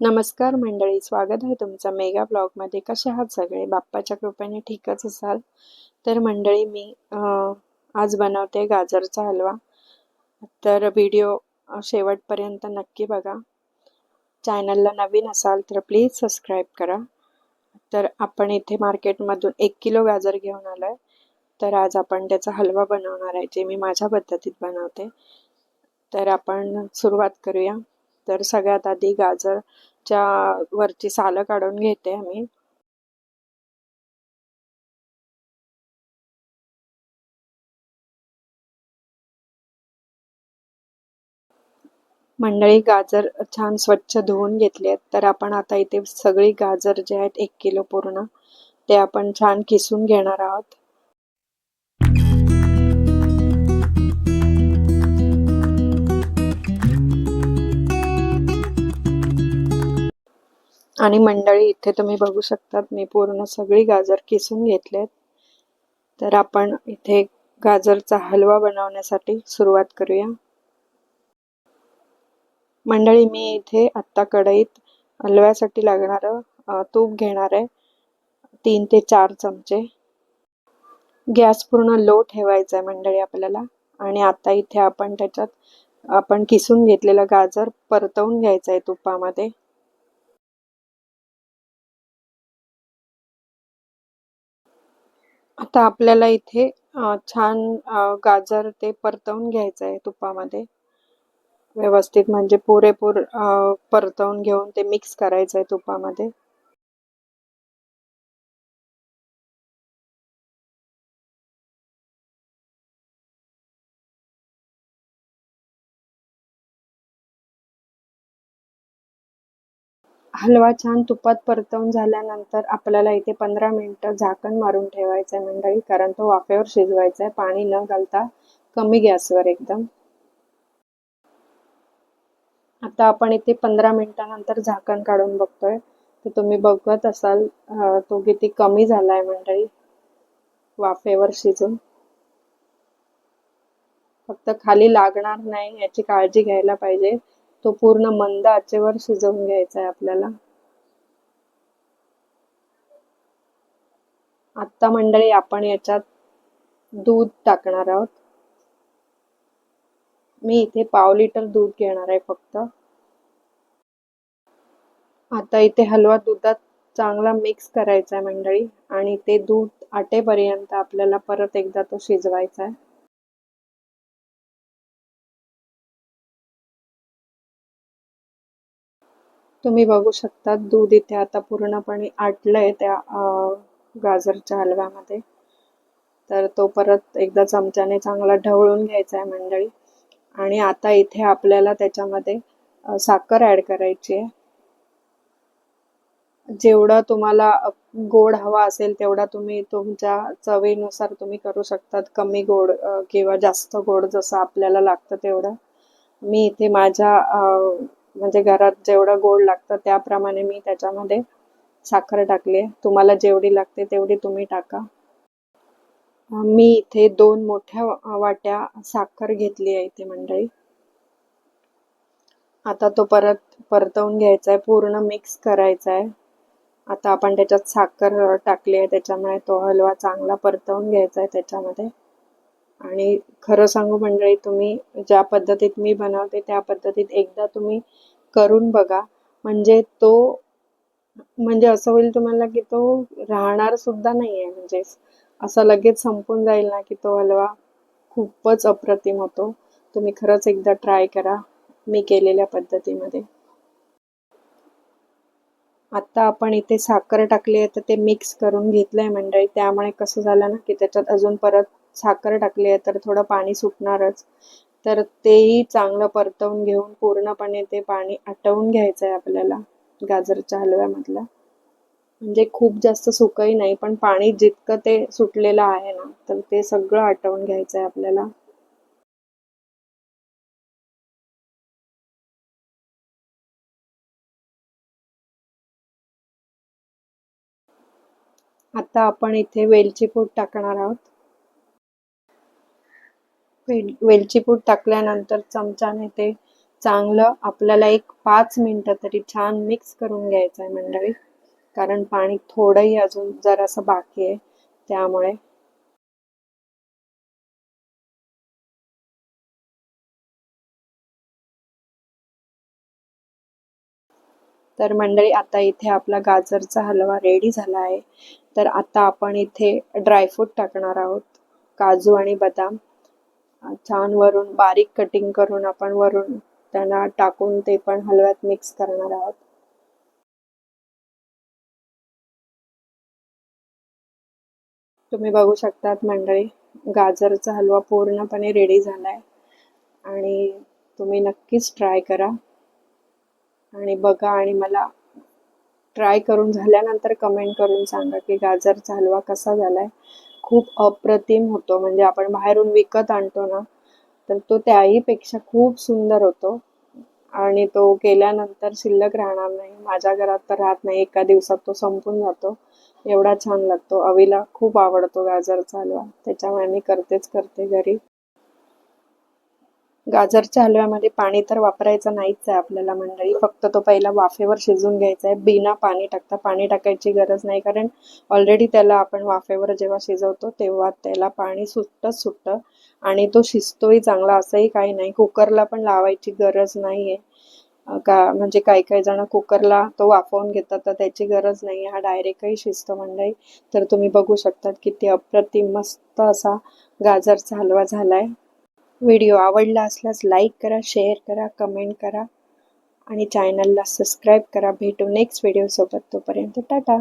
नमस्कार मंडळी स्वागत आहे तुमचं मेगा ब्लॉगमध्ये. कसे आहात सगळे? बाप्पाच्या कृपेने ठीकच असाल? तर मंडळी मी आज बनवते गाजरचा हलवा. तर व्हिडिओ शेवटपर्यंत नक्की बघा. चॅनलला नवीन असाल तर प्लीज सबस्क्राईब करा. तर आपण इथे मार्केटमधून एक किलो गाजर घेऊन आलो आहे तर आज आपण त्याचा हलवा बनवणार आहे जे मी माझ्या पद्धतीत बनवते. तर आपण सुरुवात करूया. तर सगळ्यात आधी गाजरच्या वरची सालं काढून घेते आम्ही मंडळी गाजर छान स्वच्छ धुवून घेतले आहेत. तर आपण आता इथे सगळी गाजर जे आहेत एक किलो पूर्ण ते आपण छान किसून घेणार आहोत. आणि मंडळी इथे तुम्ही बघू शकतात मी पूर्ण सगळी गाजर किसून घेतलेत. तर आपण इथे गाजरचा हलवा बनवण्यासाठी सुरुवात करूया. मंडळी मी इथे आत्ता कढईत हलव्यासाठी लागणारं तूप घेणार आहे तीन ते चार चमचे. गॅस पूर्ण लो ठेवायचा आहे मंडळी आपल्याला. आणि आता इथे आपण त्याच्यात आपण किसून घेतलेलं गाजर परतवून घ्यायचं आहे तुपामध्ये. आता आपल्याला इथे छान गाजर ते परतवून घ्यायचं आहे तुपामध्ये. व्यवस्थित म्हणजे पुरेपूर परतवून घेऊन ते मिक्स करायचं आहे तुपामध्ये. हलवा छान तुपात परतवून झाल्यानंतर आपल्याला इथे पंधरा मिनटं झाकण मारून ठेवायचं आहे मंडळी कारण तो वाफेवर शिजवायचा आहे पाणी न घालता कमी गॅसवर एकदम. आता आपण इथे पंधरा मिनिटानंतर झाकण काढून बघतोय. तर तुम्ही बघत असाल तो किती कमी झाला आहे मंडळी वाफेवर शिजून. फक्त खाली लागणार नाही याची काळजी घ्यायला पाहिजे. तो पूर्ण मंद आचेवर शिजवून घ्यायचा आहे आपल्याला. आत्ता मंडळी आपण याच्यात दूध टाकणार आहोत. मी इथे पाव लिटर दूध घेणार आहे फक्त. आता इथे हलवा दुधात चांगला मिक्स करायचा आहे मंडळी आणि ते दूध आटेपर्यंत आपल्याला परत एकदा तो शिजवायचा आहे. तुम्ही बघू शकता दूध इथे आता पूर्णपणे आटलंय त्या गाजरच्या हलव्यामध्ये. तर तो परत एकदा चमच्याने चांगला ढवळून घ्यायचा आहे मंडळी. आणि आता इथे आपल्याला त्याच्यामध्ये साखर ॲड करायची आहे जेवढं तुम्हाला गोड हवा असेल तेवढा तुम्ही तुमच्या चवीनुसार तुम्ही करू शकतात. कमी गोड किंवा जास्त गोड जसं आपल्याला लागतं तेवढं. मी इथे माझ्या म्हणजे घरात जेवढं गोड लागतं त्याप्रमाणे मी त्याच्यामध्ये साखर टाकली आहे. तुम्हाला जेवढी लागते तेवढी तुम्ही टाका. मी इथे दोन मोठ्या वाट्या साखर घेतली आहे इथे मंडळी. आता तो परत परतवून घ्यायचा आहे. पूर्ण मिक्स करायचा आहे. आता आपण त्याच्यात साखर टाकली आहे. त्याच्यामुळे तो हलवा चांगला परतवून घ्यायचा आहे त्याच्यामध्ये. आणि खरं सांगू मंडळी तुम्ही ज्या पद्धतीत मी बनवते त्या पद्धतीत एकदा तुम्ही करून बघा. म्हणजे तो म्हणजे असं होईल तुम्हाला की तो राहणार सुद्धा नाही आहे म्हणजे असं लगेच संपून जाईल ना की तो हलवा खूपच अप्रतिम होतो. तुम्ही खरंच एकदा ट्राय करा मी केलेल्या पद्धतीमध्ये. आता आपण इथे साखर टाकली आहे तर ते मिक्स करून घेतलंय मंडळी. त्यामुळे कसं झालं ना की त्याच्यात अजून परत साखर टाकली आहे तर थोडं पाणी सुटणारच. तर तेही चांगलं परतवून घेऊन पूर्णपणे ते पाणी आटवून घ्यायचं आहे आपल्याला गाजरच्या हलव्यामधलं. म्हणजे खूप जास्त सुकही नाही पण पाणी जितकं ते सुटलेलं आहे ना तर ते सगळं आटवून घ्यायचं आहे आपल्याला. आता आपण इथे वेलची पूड टाकणार आहोत. वेलची पूड टाकल्यानंतर चमचाने ते चांगलं आपल्याला एक पाच मिनटं तरी छान मिक्स करून घ्यायचं आहे मंडळी. कारण पाणी थोडंही अजून जरासं बाकी आहे. त्यामुळे तर मंडळी आता इथे आपला गाजरचा हलवा रेडी झाला आहे. तर आता आपण इथे ड्रायफ्रूट टाकणार आहोत. काजू आणि बदाम. छान वरून बारीक कटिंग करून आपण वरून त्यांना टाकून ते पण हलव्यात मिक्स करणार आहोत. तुम्ही बघू शकतात मंडळी गाजरचा हलवा पूर्णपणे रेडी झाला आहे आणि तुम्ही नक्कीच ट्राय करा. आणि बघा आणि मला ट्राय करून झाल्यानंतर कमेंट करून सांगा की गाजरचा हलवा कसा झाला आहे खूप अप्रतिम होतो. म्हणजे आपण बाहेरून विकत आणतो ना तर तो त्याहीपेक्षा खूप सुंदर होतो. आणि तो केल्यानंतर शिल्लक राहणार नाही. माझ्या घरात तर राहत नाही. एका दिवसात तो संपून जातो. एवढा छान लागतो. अवीला खूप आवडतो गाजरचा हलवा. त्याच्यामुळे मी करतेच करते घरी. गाजरच्या हलव्यामध्ये पाणी तर वापरायचं नाहीच आहे आपल्याला मंडळी. फक्त तो पहिला वाफेवर शिजून घ्यायचा आहे. बिना पाणी टाकता पाणी टाकायची गरज नाही. कारण ऑलरेडी त्याला आपण वाफेवर जेव्हा शिजवतो तेव्हा त्याला पाणी सुटतंच सुटतं आणि तो शिजतोही चांगला असंही काही नाही. कुकरला पण लावायची गरज नाही आहे का म्हणजे काही काही जण कुकरला तो वाफवून घेतात तर त्याची गरज नाही. हा डायरेक्टही शिजतो मंडळी. तर तुम्ही बघू शकतात किती अप्रतिम मस्त असा गाजरचा हलवा झाला आहे व्हिडिओ आवडला असल्यास लाईक करा शेअर करा कमेंट करा आणि चॅनलला सबस्क्राईब करा. भेटू नेक्स्ट व्हिडिओसोबत. तोपर्यंत टाटा.